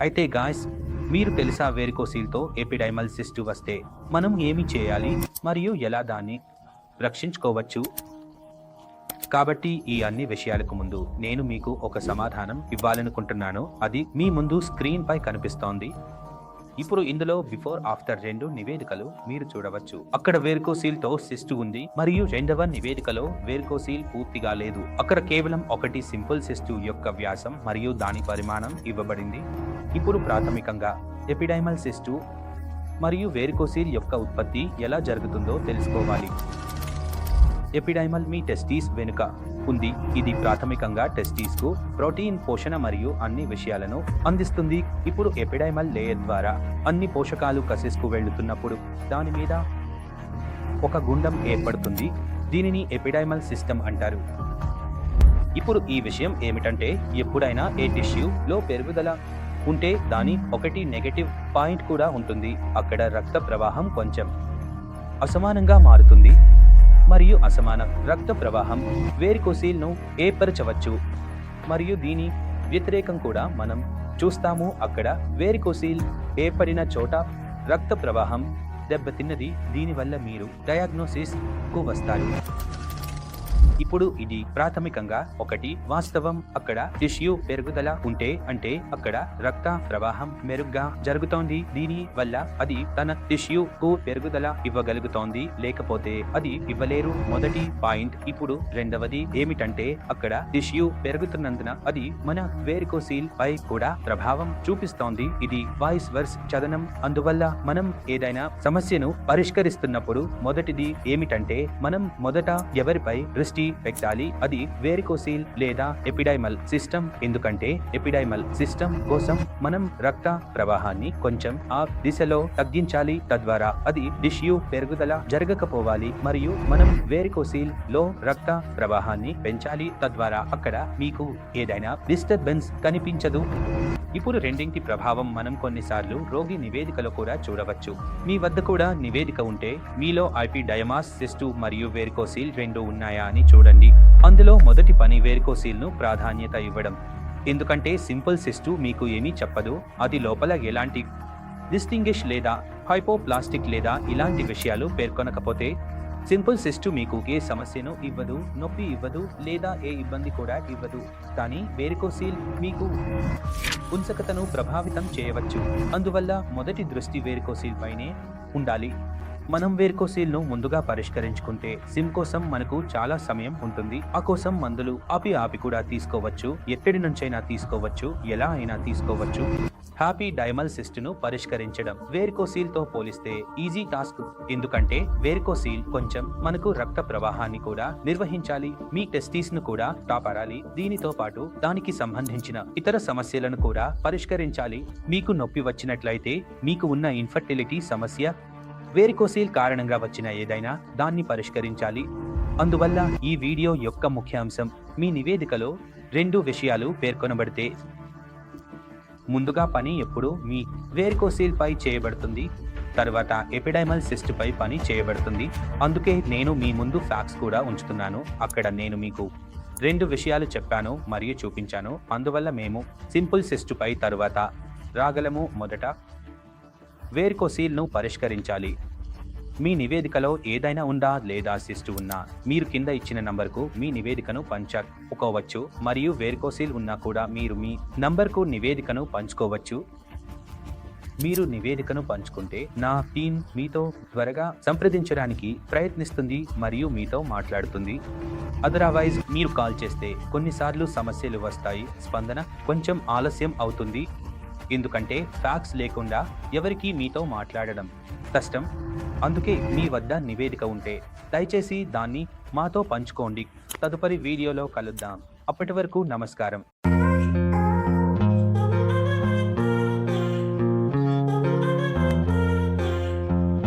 అయితే గాయస్ మీరు తెలుసా వేరికోసీల్తో ఎపిడైమల్ సిస్టు వస్తే మనం ఏమి చేయాలి మరియు ఎలా దాన్ని రక్షించుకోవచ్చు? కాబట్టి ఈ అన్ని విషయాలకు ముందు నేను మీకు ఒక సమాధానం ఇవ్వాలనుకుంటున్నాను. అది మీ ముందు స్క్రీన్ పై కనిపిస్తోంది. ఇప్పుడు ఇందులో బిఫోర్ ఆఫ్టర్ రెండు నివేదికలు మీరు చూడవచ్చు. అక్కడ వేర్కోసీల్తో సిస్టు ఉంది మరియు రెండవ నివేదికలో వేర్కోసీల్ పూర్తిగా లేదు. అక్కడ కేవలం ఒకటి సింపుల్ సిస్టు యొక్క వ్యాసం మరియు దాని పరిమాణం ఇవ్వబడింది. ఇప్పుడు ప్రాథమికంగా ఎపిడైమల్ సిస్టు మరియు వేరికోసీల్ యొక్క ఉత్పత్తి ఎలా జరుగుతుందో తెలుసుకోవాలి. ఎపిడైమల్ మీ టెస్టీస్ వెనుక ఉంది. ఇది ప్రాథమికంగా టెస్టీస్కు ప్రోటీన్ పోషణ మరియు అన్ని విషయాలను అందిస్తుంది. ఇప్పుడు ఎపిడైమల్ లేయర్ ద్వారా అన్ని పోషకాలు కసిస్కు వెళ్తున్నప్పుడు దాని మీద ఒక గుండం ఏర్పడుతుంది. దీనిని ఎపిడైమల్ సిస్టమ్ అంటారు. ఇప్పుడు ఈ విషయం ఏమిటంటే ఎప్పుడైనా ఏ టిష్యూ లో పెరుగుదల ఉంటే దాని ఒకటి నెగటివ్ పాయింట్ కూడా ఉంటుంది. అక్కడ రక్త ప్రవాహం కొంచెం అసమానంగా మారుతుంది. మరియు అసమాన రక్త ప్రవాహం వేరికోసీల్ను ఏర్పరచవచ్చు. మరియు దీని వ్యతిరేకం కూడా మనం చూస్తాము. అక్కడ వేరికోసీల్ ఏర్పడిన చోట రక్త ప్రవాహం దెబ్బతిన్నది. దీనివల్ల మీరు డయాగ్నోసిస్కు వస్తారు. ఇప్పుడు ఇది ప్రాథమికంగా ఒకటి. వాస్తవం అక్కడ టిష్యూ పెరుగుదల ఉంటే అంటే అక్కడ రక్త ప్రవాహం మెరుగ్గా జరుగుతోంది. దీని వల్ల అది తన టిష్యూ కు పెరుగుదల ఇవ్వగలుగుతోంది. లేకపోతే అది ఇవ్వలేరు. మొదటి పాయింట్ ఇప్పుడు. రెండవది ఏమిటంటే అక్కడ టిష్యూ పెరుగుతున్నందున అది మన వేరికోసీల్ పై కూడా ప్రభావం చూపిస్తోంది. ఇది వాయిస్ వర్స్ చదనం. అందువల్ల మనం ఏదైనా సమస్యను పరిష్కరిస్తున్నప్పుడు మొదటిది ఏమిటంటే మనం మొదట ఎవరిపై దృష్టి పెట్టాలి. అది వేరికోసీల్ లేదా ఎపిడైమల్ సిస్టమ్. ఎందుకంటే ఎపిడైమల్ సిస్టమ్ కోసం మనం రక్త ప్రవాహాన్ని కొంచెం ఆ దిశలో తగ్గించాలి. తద్వారా అది డిష్యూ పెరుగుదల జరగకపోవాలి. మరియు మనం వేరికోసీల్లో రక్త ప్రవాహాన్ని పెంచాలి. తద్వారా అక్కడ మీకు ఏదైనా డిస్టర్బెన్స్ కనిపించదు. ఇప్పుడు రెండింటి ప్రభావం మనం కొన్నిసార్లు రోగి నివేదికలో కూడా చూడవచ్చు. మీ వద్ద కూడా నివేదిక ఉంటే మీలో ఐపీ డయమాస్ సిస్టు మరియు వేరికోసీల్ రెండు ఉన్నాయా అని చూడండి. అందులో మొదటి పని వేర్కోసీల్ను ప్రాధాన్యత ఇవ్వడం. ఎందుకంటే సింపుల్ సిస్టు మీకు ఏమీ చెప్పదు. అది లోపల ఎలాంటి డిస్టింగిష్ లేదా హైపోప్లాస్టిక్ లేదా ఇలాంటి విషయాలు పేర్కొనకపోతే సింపుల్ సిస్టు మీకు ఏ సమస్యను ఇవ్వదు నొప్పి ఇవ్వదు లేదా ఏ ఇబ్బంది కూడా ఇవ్వదు. కానీ వేరికోసీల్ మీకు పుంసకతను ప్రభావితం చేయవచ్చు. అందువల్ల మొదటి దృష్టి వేరికోసీల్ పైనే ఉండాలి. మనం వేరికోసీల్ను ముందుగా పరిష్కరించుకుంటే సిమ్ కోసం మనకు చాలా సమయం ఉంటుంది. ఆ కోసం మందులు ఆపి ఆపి కూడా తీసుకోవచ్చు. ఎక్కడి నుంచైనా తీసుకోవచ్చు. ఎలా అయినా తీసుకోవచ్చు. హ్యాపీ డైమల్ సిస్ట్ను పరిష్కరించడం. వేరికోసీల్తో పోలిస్తే ఈజీ టాస్క్. ఎందుకంటే వేర్కోసీల్ కొంచెం మనకు రక్త ప్రవాహాన్ని కూడా నిర్వహించాలి. మీ టెస్టీస్ను కూడా కాపాడాలి. దీనితో పాటు దానికి సంబంధించిన ఇతర సమస్యలను కూడా పరిష్కరించాలి. మీకు నొప్పి వచ్చినట్లయితే మీకు ఉన్న ఇన్ఫర్టిలిటీ సమస్య వేరికోసీల్ కారణంగా వచ్చిన ఏదైనా దాన్ని పరిష్కరించాలి. అందువల్ల ఈ వీడియో యొక్క ముఖ్యాంశం మీ నివేదికలో రెండు విషయాలు పేర్కొనబడితే. ముందుగా పని ఎప్పుడు మీ వేరికోసీల్పై చేయబడుతుంది. తర్వాత ఎపిడైమల్ సిస్ట్పై పని చేయబడుతుంది. అందుకే నేను మీ ముందు ఫ్యాక్స్ కూడా ఉంచుతున్నాను. అక్కడ నేను మీకు రెండు విషయాలు చెప్పాను మరియు చూపించాను. అందువల్ల మేము సింపుల్ సిస్ట్పై తరువాత రాగలము మొదట. వేరికోసీల్ను పరిష్కరించాలి. మీ నివేదికలో ఏదైనా ఉందా లేదా సిస్టు ఉన్నా మీరు కింద ఇచ్చిన నంబర్కు మీ నివేదికను పంచుకోవచ్చు మరియు వేరికోసీల్ ఉన్నా కూడా మీరు మీ నంబర్కు నివేదికను పంచుకోవచ్చు. మీరు నివేదికను పంచుకుంటే నా టీం మీతో త్వరగా సంప్రదించడానికి ప్రయత్నిస్తుంది మరియు మీతో మాట్లాడుతుంది. అదర్వైజ్ మీరు కాల్ చేస్తే కొన్నిసార్లు సమస్యలు వస్తాయి. స్పందన కొంచెం ఆలస్యం అవుతుంది. ఎందుకంటే ఫ్యాక్స్ లేకుండా ఎవరికీ మీతో మాట్లాడడం కష్టం. అందుకే మీ వద్ద నివేదిక ఉంటే దయచేసి దాన్ని మాతో పంచుకోండి. తదుపరి వీడియోలో కలుద్దాం. అప్పటి వరకు నమస్కారం.